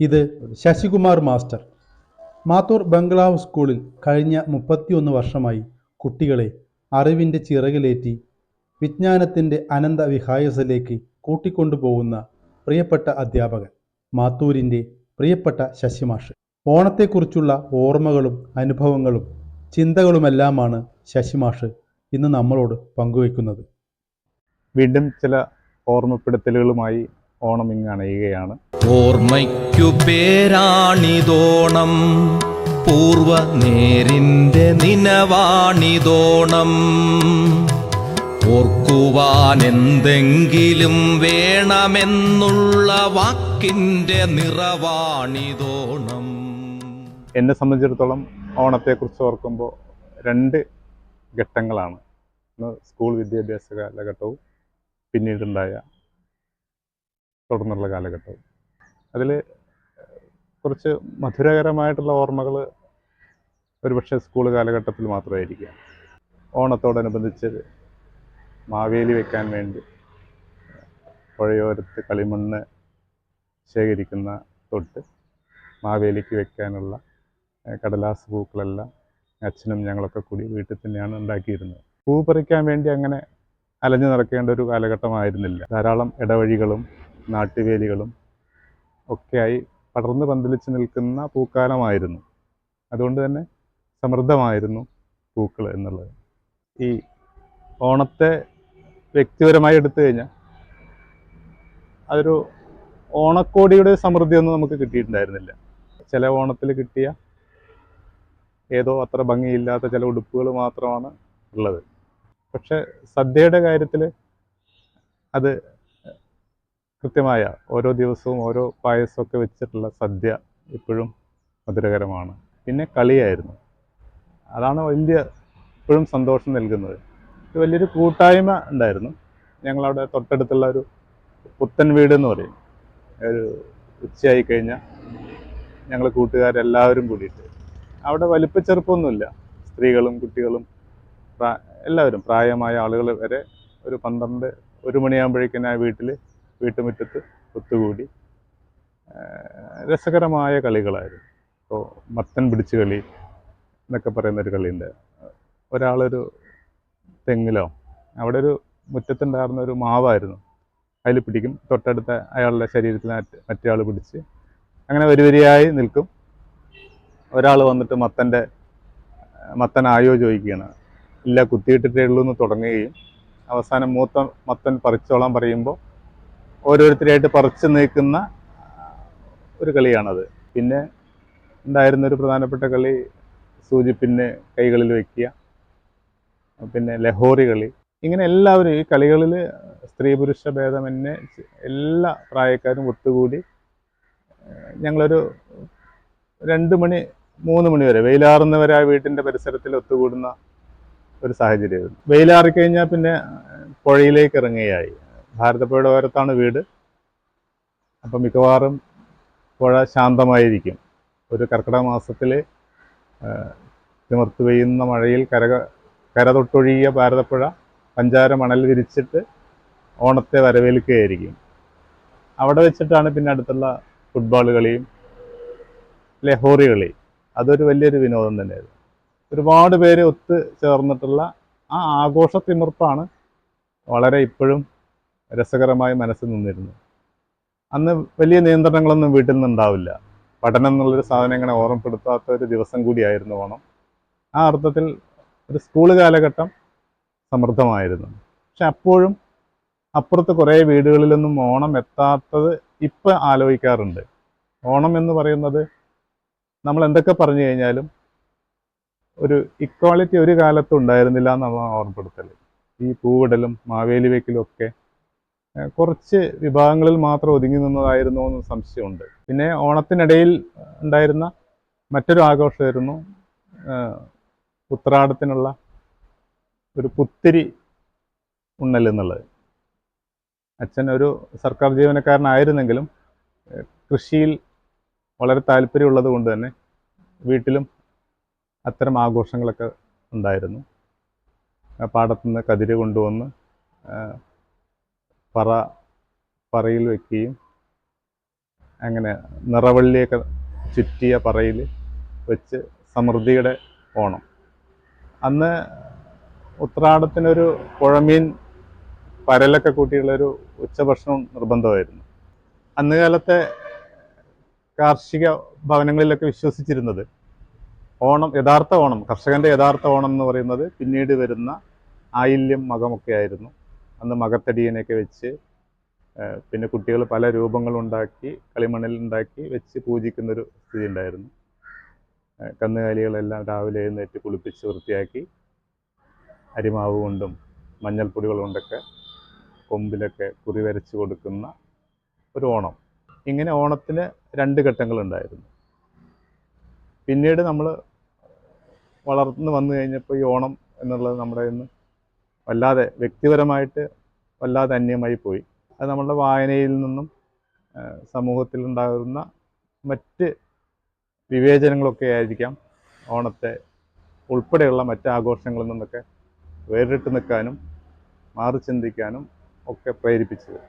ഇത് ശശികുമാർ മാസ്റ്റർ. മാത്തൂർ ബംഗ്ലാവ് സ്കൂളിൽ കഴിഞ്ഞ മുപ്പത്തിയൊന്ന് വർഷമായി കുട്ടികളെ അറിവിന്റെ ചിറകിലേറ്റി വിജ്ഞാനത്തിന്റെ അനന്ത വിഹായസിലേക്ക് കൂട്ടിക്കൊണ്ടുപോകുന്ന പ്രിയപ്പെട്ട അധ്യാപകൻ മാത്തൂരിന്റെ പ്രിയപ്പെട്ട ശശിമാഷ്. ഓണത്തെക്കുറിച്ചുള്ള ഓർമ്മകളും അനുഭവങ്ങളും ചിന്തകളുമെല്ലാമാണ് ശശിമാഷ് ഇന്ന് നമ്മളോട് പങ്കുവയ്ക്കുന്നത്. വീണ്ടും ചില ഓർമ്മപ്പെടുത്തലുകളുമായി ഓണം ഇങ്ങ് അണയുകയാണ് ഓർമ്മയ്ക്കു പേരാണിതോണം പൂർവ നേരിന്റെ നിനവാണിതോണം. ഓർക്കുവാൻ എന്തെങ്കിലും വേണമെന്നുള്ള വാക്കിന്റെ നിറവാണിതോണം. എന്നെ സംബന്ധിച്ചിടത്തോളം ഓണത്തെക്കുറിച്ച് ഓർക്കുമ്പോൾ രണ്ട് ഘട്ടങ്ങളാണ്. ഒന്ന് സ്കൂൾ വിദ്യാഭ്യാസ കാലഘട്ടവും പിന്നീടുണ്ടായ തുടർന്നുള്ള കാലഘട്ടവും. അതിൽ കുറച്ച് മധുരകരമായിട്ടുള്ള ഓർമ്മകൾ ഒരുപക്ഷെ സ്കൂൾ കാലഘട്ടത്തിൽ മാത്രമായിരിക്കാം. ഓണത്തോടനുബന്ധിച്ച് മാവേലി വെക്കാൻ വേണ്ടി പുഴയോരത്ത് കളിമണ്ണ് ശേഖരിക്കുന്ന തൊട്ട് മാവേലിക്ക് വെക്കാനുള്ള കടലാസ് പൂക്കളെല്ലാം അച്ഛനും ഞങ്ങളൊക്കെ കൂടി വീട്ടിൽ തന്നെയാണ് ഉണ്ടാക്കിയിരുന്നത്. പൂ പറിക്കാൻ വേണ്ടി അങ്ങനെ അലഞ്ഞു നടക്കേണ്ട ഒരു കാലഘട്ടമായിരുന്നില്ല. ധാരാളം ഇടവഴികളും നാട്ടുവേലികളും ഒക്കെയായി പടർന്ന് പന്തലിച്ച് നിൽക്കുന്ന പൂക്കാലമായിരുന്നു. അതുകൊണ്ട് തന്നെ സമൃദ്ധമായിരുന്നു പൂക്കൾ എന്നുള്ളത്. ഈ ഓണത്തെ വ്യക്തിപരമായി എടുത്തു കഴിഞ്ഞാൽ അതൊരു ഓണക്കോടിയുടെ സമൃദ്ധിയൊന്നും നമുക്ക് കിട്ടിയിട്ടുണ്ടായിരുന്നില്ല. ചില ഓണത്തിൽ കിട്ടിയ ഏതോ അത്ര ഭംഗിയില്ലാത്ത ചില ഉടുപ്പുകൾ മാത്രമാണ് ഉള്ളത്. പക്ഷെ സദ്യയുടെ കാര്യത്തിൽ അത് കൃത്യമായ ഓരോ ദിവസവും ഓരോ പായസമൊക്കെ വെച്ചിട്ടുള്ള സദ്യ ഇപ്പോഴും മധുരകരമാണ്. പിന്നെ കളിയായിരുന്നു. അതാണ് വലിയ ഇപ്പോഴും സന്തോഷം നൽകുന്നത്. ഇത് വലിയൊരു കൂട്ടായ്മ ഉണ്ടായിരുന്നു. ഞങ്ങളവിടെ തൊട്ടടുത്തുള്ള ഒരു പുത്തൻ വീട് എന്ന് പറയും. ഒരു ഉച്ചയായി കഴിഞ്ഞാൽ ഞങ്ങൾ കൂട്ടുകാരെല്ലാവരും കൂടിയിട്ട്. അവിടെ വലിപ്പച്ചെറുപ്പമൊന്നുമില്ല സ്ത്രീകളും കുട്ടികളും എല്ലാവരും പ്രായമായ ആളുകൾ വരെ ഒരു പന്ത്രണ്ട് ഒരു മണിയാകുമ്പോഴേക്കും ആ വീട്ടിൽ വീട്ടുമുറ്റത്ത് ഒത്തുകൂടി. രസകരമായ കളികളായിരുന്നു. ഇപ്പോൾ മത്തൻ പിടിച്ച് കളി എന്നൊക്കെ പറയുന്ന ഒരു കളിയുണ്ട്. ഒരാളൊരു തെങ്ങിലോ അവിടെ ഒരു മുറ്റത്തുണ്ടായിരുന്ന ഒരു മാവായിരുന്നു. അതിൽ പിടിക്കും. തൊട്ടടുത്ത അയാളുടെ ശരീരത്തിൽ മറ്റ് പിടിച്ച് അങ്ങനെ വരി വരിയായി നിൽക്കും. ഒരാൾ വന്നിട്ട് മത്തന്റെ മത്തൻ ആയോ ചോദിക്കുകയാണ്. ഇല്ല കുത്തിയിട്ടിട്ടേ ഉള്ളൂ എന്ന് തുടങ്ങുകയും അവസാനം മൂത്ത മത്തൻ പറിച്ചോളാൻ പറയുമ്പോൾ ഓരോരുത്തരായിട്ട് പറിച്ചു നീക്കുന്ന ഒരു കളിയാണത്. പിന്നെ ഉണ്ടായിരുന്ന ഒരു പ്രധാനപ്പെട്ട കളി സൂചിപ്പിന്റെ കൈകളിൽ വയ്ക്കുക പിന്നെ ലഹോറി കളി. ഇങ്ങനെ എല്ലാവരും ഈ കളികളിൽ സ്ത്രീ പുരുഷ ഭേദമന്യേ എല്ലാ പ്രായക്കാരും ഒത്തുകൂടി ഞങ്ങളൊരു രണ്ട് മണി മൂന്ന് മണി വരെ വെയിലാറുന്നവരെ ആ വീട്ടിന്റെ പരിസരത്തിൽ ഒത്തുകൂടുന്ന ഒരു സാഹചര്യമായിരുന്നു. വെയിലാറിക്കഴിഞ്ഞാൽ പിന്നെ പുഴയിലേക്ക് ഇറങ്ങുകയായി. ഭാരതപ്പുഴയുടെ ഓരത്താണ് വീട്. അപ്പം മിക്കവാറും പുഴ ശാന്തമായിരിക്കും. ഒരു കർക്കിടക മാസത്തിൽ തിമിർത്ത് പെയ്യുന്ന മഴയിൽ കര കര തൊട്ടൊഴുകിയ ഭാരതപ്പുഴ പഞ്ചാര മണൽ വിരിച്ചിട്ട് ഓണത്തെ വരവേൽക്കുകയായിരിക്കും. അവിടെ വെച്ചിട്ടാണ് പിന്നെ അടുത്തുള്ള ഫുട്ബോൾ കളിയും ലഹോറി കളി. അതൊരു വലിയൊരു വിനോദം തന്നെയായിരുന്നു. ഒരുപാട് പേര് ഒത്തു ചേർന്നിട്ടുള്ള ആ ആഘോഷ തിമിർപ്പാണ് വളരെ ഇപ്പോഴും രസകരമായി മനസ്സിൽ നിന്നിരുന്നു. അന്ന് വലിയ നിയന്ത്രണങ്ങളൊന്നും വീട്ടിൽ നിന്നുണ്ടാവില്ല. പഠനം എന്നുള്ളൊരു സാധനം ഇങ്ങനെ ഓർമ്മപ്പെടുത്താത്ത ഒരു ദിവസം കൂടിയായിരുന്നു ഓണം. ആ അർത്ഥത്തിൽ ഒരു സ്കൂൾ കാലഘട്ടം സമൃദ്ധമായിരുന്നു. പക്ഷെ അപ്പോഴും അപ്പുറത്ത് കുറേ വീടുകളിലൊന്നും ഓണം എത്താത്തത് ഇപ്പം ആലോചിക്കാറുണ്ട്. ഓണം എന്ന് പറയുന്നത് നമ്മൾ എന്തൊക്കെ പറഞ്ഞു കഴിഞ്ഞാലും ഒരു ഇക്വാളിറ്റി ഒരു കാലത്തും ഉണ്ടായിരുന്നില്ല എന്നാണ് ഓർമ്മപ്പെടുത്തൽ ഈ പൂവിടലും മാവേലി വെക്കലും ഒക്കെ കുറച്ച് വിഭാഗങ്ങളിൽ മാത്രം ഒതുങ്ങി നിന്നതായിരുന്നു എന്ന് സംശയമുണ്ട്. പിന്നെ ഓണത്തിനിടയിൽ ഉണ്ടായിരുന്ന മറ്റൊരു ആഘോഷമായിരുന്നു ഉത്രാടത്തിനുള്ള ഒരു പുത്തിരി ഉണ്ണൽ എന്നുള്ളത്. അച്ഛൻ ഒരു സർക്കാർ ജീവനക്കാരനായിരുന്നെങ്കിലും കൃഷിയിൽ വളരെ താല്പര്യമുള്ളത് കൊണ്ട് തന്നെ വീട്ടിലും അത്തരം ആഘോഷങ്ങളൊക്കെ ഉണ്ടായിരുന്നു. പാടത്തുനിന്ന് കതിര് കൊണ്ടുവന്ന് പറ പറയിൽ വെക്കുകയും അങ്ങനെ നിറവള്ളിയൊക്കെ ചുറ്റിയ പറയിൽ വെച്ച് സമൃദ്ധിയുടെ ഓണം. അന്ന് ഉത്രാടത്തിനൊരു പുഴമീൻ പരലൊക്കെ കൂട്ടിയുള്ളൊരു ഉച്ചഭക്ഷണം നിർബന്ധമായിരുന്നു. അന്ന് കാലത്തെ കാർഷിക ഭവനങ്ങളിലൊക്കെ വിശ്വസിച്ചിരുന്നത് ഓണം യഥാർത്ഥ ഓണം കർഷകന്റെ യഥാർത്ഥ ഓണം എന്ന് പറയുന്നത് പിന്നീട് വരുന്ന ആയില്യം മകമൊക്കെ ആയിരുന്നു അന്ന് മകത്തടിയനെയൊക്കെ വെച്ച് പിന്നെ കുട്ടികൾ പല രൂപങ്ങളുണ്ടാക്കി കളിമണ്ണിൽ ഉണ്ടാക്കി വെച്ച് പൂജിക്കുന്നൊരു സ്ഥിതി ഉണ്ടായിരുന്നു കന്നുകാലികളെല്ലാം രാവിലെ എഴുന്നേറ്റ് കുളിപ്പിച്ച് വൃത്തിയാക്കി അരിമാവ് കൊണ്ടും മഞ്ഞൾപ്പൊടികൾ കൊണ്ടൊക്കെ കൊമ്പിലൊക്കെ കുറി വരച്ച് കൊടുക്കുന്ന ഒരു ഓണം. ഇങ്ങനെ ഓണത്തിന് രണ്ട് ഘട്ടങ്ങളുണ്ടായിരുന്നു. പിന്നീട് നമ്മൾ വളർന്ന് വന്നു കഴിഞ്ഞപ്പോൾ ഈ ഓണം എന്നുള്ളത് നമ്മുടെ ഇന്ന് വല്ലാതെ വ്യക്തിപരമായിട്ട് വല്ലാതെ അന്യമായി പോയി. അത് നമ്മളുടെ വായനയിൽ നിന്നും സമൂഹത്തിൽ ഉണ്ടാകുന്ന മറ്റ് വിവേചനങ്ങളൊക്കെ ആയിരിക്കാം ഓണത്തെ ഉൾപ്പെടെയുള്ള മറ്റ് ആഘോഷങ്ങളിൽ നിന്നൊക്കെ വേറിട്ട് നിൽക്കാനും മാറി ചിന്തിക്കാനും ഒക്കെ പ്രേരിപ്പിച്ചത്.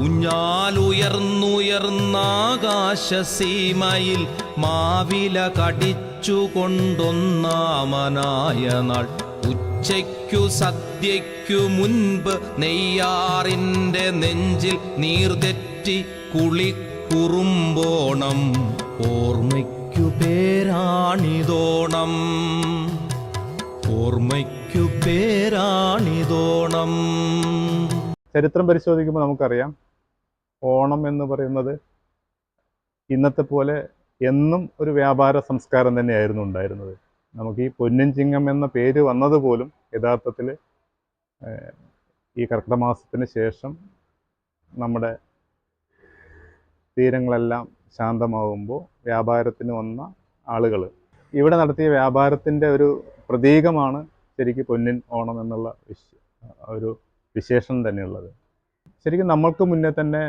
ഊഞ്ഞാലുയർന്നുയർന്നാകാശസീമയിൽ മാവില കടിച്ചുകൊണ്ടൊന്നാമനായ നാൾ. ഉച്ചയ്ക്കു സദ്യയ്ക്കു മുൻപ് നെയ്യാറിന്റെ നെഞ്ചിൽ നീർതെറ്റി കുളിക്കുറുമ്പോണം ഓർമ്മയ്ക്കു പേരാണിതോണം. ഓർമ്മയ്ക്കു പേരാണിതോണം. ചരിത്രം പരിശോധിക്കുമ്പോൾ നമുക്കറിയാം. ഓണം എന്ന് പറയുന്നത് ഇന്നത്തെ പോലെ എന്നും ഒരു വ്യാപാര സംസ്കാരം തന്നെയായിരുന്നു ഉണ്ടായിരുന്നത്. നമുക്ക് ഈ പൊന്നിൻ ചിങ്ങം എന്ന പേര് വന്നത് പോലും യഥാർത്ഥത്തിൽ ഈ കർക്കിടമാസത്തിന് ശേഷം നമ്മുടെ തീരങ്ങളെല്ലാം ശാന്തമാവുമ്പോൾ വ്യാപാരത്തിന് വന്ന ആളുകൾ ഇവിടെ നടത്തിയ വ്യാപാരത്തിന്റെ ഒരു പ്രതീകമാണ് ശരിക്കും പൊന്നിൻ ഓണം എന്നുള്ള വിശ് ഒരു വിശേഷം തന്നെയുള്ളത്. ശരിക്കും നമ്മൾക്ക് മുന്നേ തന്നെ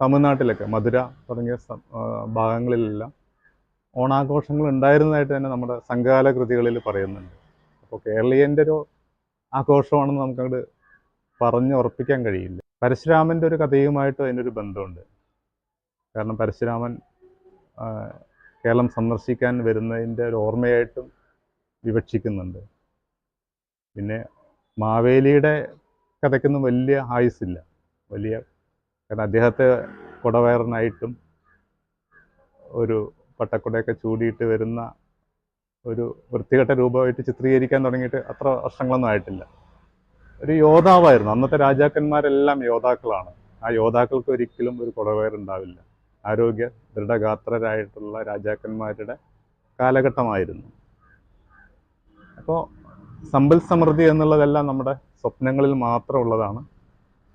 തമിഴ്നാട്ടിലൊക്കെ മധുര തുടങ്ങിയ ഭാഗങ്ങളിലെല്ലാം ഓണാഘോഷങ്ങൾ ഉണ്ടായിരുന്നതായിട്ട് തന്നെ നമ്മുടെ സംഘകാല കൃതികളിൽ പറയുന്നുണ്ട്. അപ്പോൾ കേരളീയന്റെ ഒരു ആഘോഷമാണെന്ന് നമുക്കങ്ങോട്ട് പറഞ്ഞ് ഉറപ്പിക്കാൻ കഴിയില്ല. പരശുരാമന്റെ ഒരു കഥയുമായിട്ട് അതിനൊരു ബന്ധമുണ്ട്. കാരണം പരശുരാമൻ കേരളം സന്ദർശിക്കാൻ വരുന്നതിന്റെ ഒരു ഓർമ്മയായിട്ടും വിവക്ഷിക്കുന്നുണ്ട്. പിന്നെ മാവേലിയുടെ കഥയ്ക്കൊന്നും വലിയ ആയുസില്ല വലിയ കാരണം അദ്ദേഹത്തെ കുടവയറിനായിട്ടും ഒരു പട്ടക്കുടയൊക്കെ ചൂടിയിട്ട് വരുന്ന ഒരു വൃത്തികെട്ട രൂപമായിട്ട് ചിത്രീകരിക്കാൻ തുടങ്ങിയിട്ട് അത്ര വർഷങ്ങളൊന്നും ആയിട്ടില്ല. ഒരു യോദ്ധാവായിരുന്നു. അന്നത്തെ രാജാക്കന്മാരെല്ലാം യോദ്ധാക്കളാണ്. ആ യോദ്ധാക്കൾക്ക് ഒരിക്കലും ഒരു കുറവേറുണ്ടാവില്ല ആരോഗ്യ ദൃഢഗാത്രരായിട്ടുള്ള രാജാക്കന്മാരുടെ കാലഘട്ടമായിരുന്നു. അപ്പോൾ സമ്പൽ സമൃദ്ധി എന്നുള്ളതെല്ലാം നമ്മുടെ സ്വപ്നങ്ങളിൽ മാത്രമുള്ളതാണ്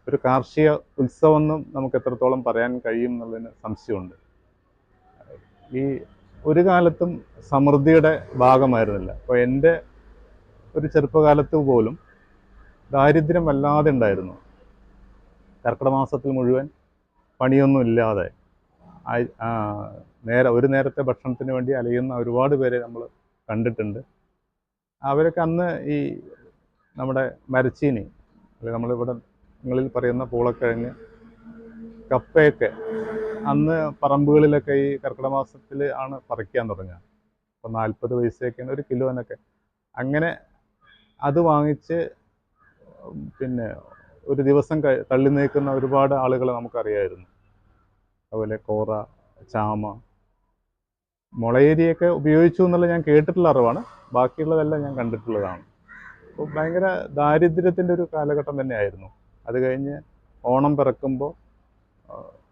ഒരു കാർഷിക ഉത്സവമെന്നും നമുക്ക് എത്രത്തോളം പറയാൻ കഴിയും എന്നുള്ളതിന് സംശയമുണ്ട്. ഈ ഒരു കാലത്തും സമൃദ്ധിയുടെ ഭാഗമായിരുന്നില്ല. അപ്പോൾ എന്റെ ഒരു ചെറുപ്പകാലത്ത് പോലും ദാരിദ്ര്യം വല്ലാതെ ഉണ്ടായിരുന്നു. കർക്കിട മാസത്തിൽ മുഴുവൻ പണിയൊന്നും ഇല്ലാതെ നേരെ ഒരു നേരത്തെ ഭക്ഷണത്തിന് വേണ്ടി അലയുന്ന ഒരുപാട് പേരെ നമ്മൾ കണ്ടിട്ടുണ്ട്. അവരൊക്കെ അന്ന് ഈ നമ്മുടെ മരച്ചീനി അല്ലെങ്കിൽ നമ്മളിവിടെ നിങ്ങളിൽ പറയുന്ന പൂളക്കിഴങ്ങ് കപ്പയൊക്കെ അന്ന് പറമ്പുകളിലൊക്കെ ഈ കർക്കിടക മാസത്തിൽ ആണ് പറിക്കാൻ തുടങ്ങുക. അപ്പോൾ നാൽപ്പത് പൈസയൊക്കെയാണ് ഒരു കിലോനൊക്കെ അങ്ങനെ അത് വാങ്ങിച്ച് പിന്നെ ഒരു ദിവസം തള്ളി നീക്കുന്ന ഒരുപാട് ആളുകളെ നമുക്കറിയായിരുന്നു. അതുപോലെ കോറ ചാമ മുളയേരിയൊക്കെ ഉപയോഗിച്ചു എന്നുള്ളത് ഞാൻ കേട്ടിട്ടുള്ള അറിവാണ്. ബാക്കിയുള്ളതെല്ലാം ഞാൻ കണ്ടിട്ടുള്ളതാണ്. അപ്പോൾ ഭയങ്കര ദാരിദ്ര്യത്തിന്റെ ഒരു കാലഘട്ടം തന്നെയായിരുന്നു. അത് കഴിഞ്ഞ് ഓണം പിറക്കുമ്പോൾ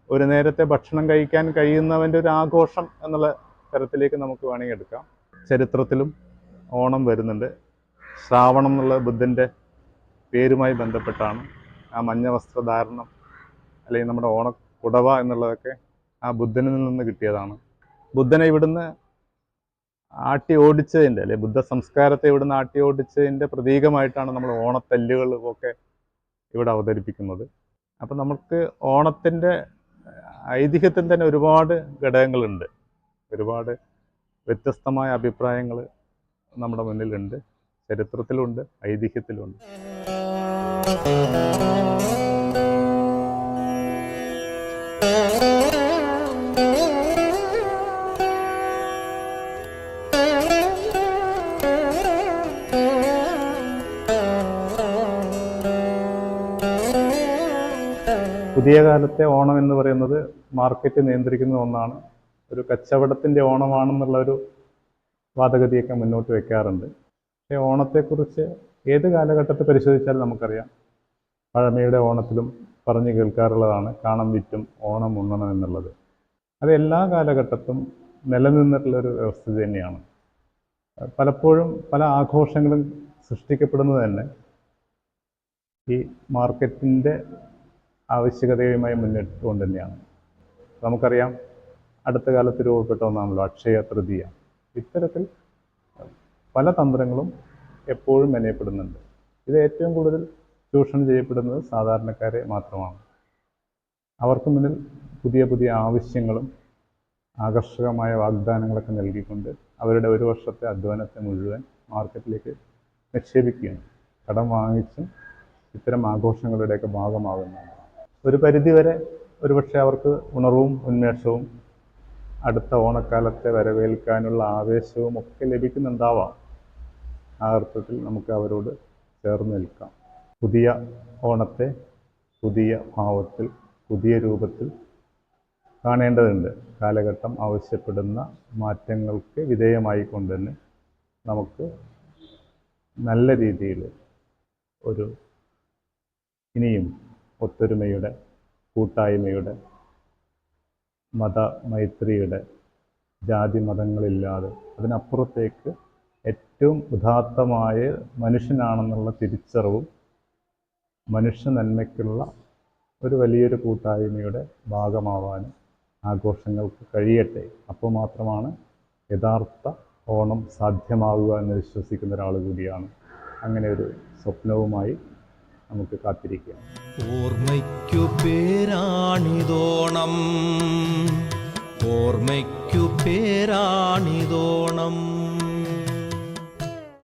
ഒരു നേരത്തെ ഭക്ഷണം കഴിക്കാൻ കഴിയുന്നവന്റെ ഒരു ആഘോഷം എന്നുള്ള തരത്തിലേക്ക് നമുക്ക് വേണമെങ്കിൽ എടുക്കാം. ചരിത്രത്തിലും ഓണം വരുന്നുണ്ട്. ശ്രാവണം എന്നുള്ള ബുദ്ധന്റെ പേരുമായി ബന്ധപ്പെട്ടാണ് ആ മഞ്ഞ വസ്ത്രധാരണം അല്ലെങ്കിൽ നമ്മുടെ ഓണ കുടവ എന്നുള്ളതൊക്കെ ആ ബുദ്ധനിൽ നിന്ന് കിട്ടിയതാണ്. ബുദ്ധനെ ഇവിടുന്ന് ആട്ടി ഓടിച്ചതിന്റെ അല്ലെ ബുദ്ധ സംസ്കാരത്തെ ഇവിടുന്ന് ആട്ടി ഓടിച്ചതിന്റെ പ്രതീകമായിട്ടാണ് നമ്മൾ ഓണത്തല്ലുകൾ ഒക്കെ ഇവിടെ അവതരിപ്പിക്കുന്നത്. അപ്പം നമുക്ക് ഓണത്തിന്റെ ഐതിഹ്യത്തിൽ തന്നെ ഒരുപാട് ഘടകങ്ങളുണ്ട്. ഒരുപാട് വ്യത്യസ്തമായ അഭിപ്രായങ്ങൾ നമ്മുടെ മുന്നിലുണ്ട്. ചരിത്രത്തിലുണ്ട് ഐതിഹ്യത്തിലുണ്ട്. പുതിയ കാലത്തെ ഓണം എന്ന് പറയുന്നത് മാർക്കറ്റ് നിയന്ത്രിക്കുന്ന ഒന്നാണ്. ഒരു കച്ചവടത്തിന്റെ ഓണമാണെന്നുള്ള ഒരു വാദഗതിയൊക്കെ മുന്നോട്ട് വെക്കാറുണ്ട്. പക്ഷേ ഓണത്തെക്കുറിച്ച് ഏത് കാലഘട്ടത്തിൽ പരിശോധിച്ചാലും നമുക്കറിയാം. പഴമയുടെ ഓണത്തിലും പറഞ്ഞു കേൾക്കാറുള്ളതാണ് കാണം വിറ്റും ഓണം ഉണ്ണണം എന്നുള്ളത്. അത് എല്ലാ കാലഘട്ടത്തും നിലനിന്നിട്ടുള്ളൊരു വ്യവസ്ഥ തന്നെയാണ്. പലപ്പോഴും പല ആഘോഷങ്ങളും സൃഷ്ടിക്കപ്പെടുന്നത് തന്നെ ഈ മാർക്കറ്റിന്റെ ആവശ്യകതയുമായി മുന്നിട്ട് കൊണ്ട് തന്നെയാണ്. നമുക്കറിയാം അടുത്ത കാലത്ത് രൂപപ്പെട്ട ഒന്നാണല്ലോ അക്ഷയ തൃതീയ. ഇത്തരത്തിൽ പല തന്ത്രങ്ങളും എപ്പോഴും മെനയപ്പെടുന്നുണ്ട്. ഇത് ഏറ്റവും കൂടുതൽ ചൂഷണം ചെയ്യപ്പെടുന്നത് സാധാരണക്കാരെ മാത്രമാണ്. അവർക്ക് മുന്നിൽ പുതിയ പുതിയ ആവശ്യങ്ങളും ആകർഷകമായ വാഗ്ദാനങ്ങളൊക്കെ നൽകിക്കൊണ്ട് അവരുടെ ഒരു വർഷത്തെ അധ്വാനത്തെ മുഴുവൻ മാർക്കറ്റിലേക്ക് നിക്ഷേപിക്കുകയാണ്. കടം വാങ്ങിച്ചും ഇത്തരം ആഘോഷങ്ങളുടെയൊക്കെ ഭാഗമാകുന്നതാണ് ഒരു പരിധിവരെ ഒരുപക്ഷെ അവർക്ക് ഉണർവും ഉന്മേഷവും അടുത്ത ഓണക്കാലത്തെ വരവേൽക്കാനുള്ള ആവേശവും ഒക്കെ ലഭിക്കുന്നുണ്ടാവാം. ആ അർത്ഥത്തിൽ നമുക്ക് അവരോട് ചേർന്ന് നിൽക്കാം. പുതിയ ഓണത്തെ പുതിയ ഭാവത്തിൽ പുതിയ രൂപത്തിൽ കാണേണ്ടതുണ്ട്. കാലഘട്ടം ആവശ്യപ്പെടുന്ന മാറ്റങ്ങൾക്ക് വിധേയമായിക്കൊണ്ട് തന്നെ നമുക്ക് നല്ല രീതിയിൽ ഒരു ഇനിയും ഒത്തൊരുമയുടെ കൂട്ടായ്മയുടെ മതമൈത്രിയുടെ ജാതി മതങ്ങളില്ലാതെ അതിനപ്പുറത്തേക്ക് ഏറ്റവും ഉദാത്തമായ മനുഷ്യനാണെന്നുള്ള തിരിച്ചറിവും മനുഷ്യ നന്മയ്ക്കുള്ള ഒരു വലിയൊരു കൂട്ടായ്മയുടെ ഭാഗമാവാനും ആഘോഷങ്ങൾക്ക് കഴിയട്ടെ. അപ്പോൾ മാത്രമാണ് യഥാർത്ഥ ഓണം സാധ്യമാവുക എന്ന് വിശ്വസിക്കുന്ന ഒരാൾ കൂടിയാണ്. അങ്ങനെ ഒരു സ്വപ്നവുമായി നമുക്ക് കാത്തിരിക്കാം. ഓർമ്മയ്ക്കു പേരാണിതോണം. ഓർമ്മയ്ക്കു പേരാണിതോണം.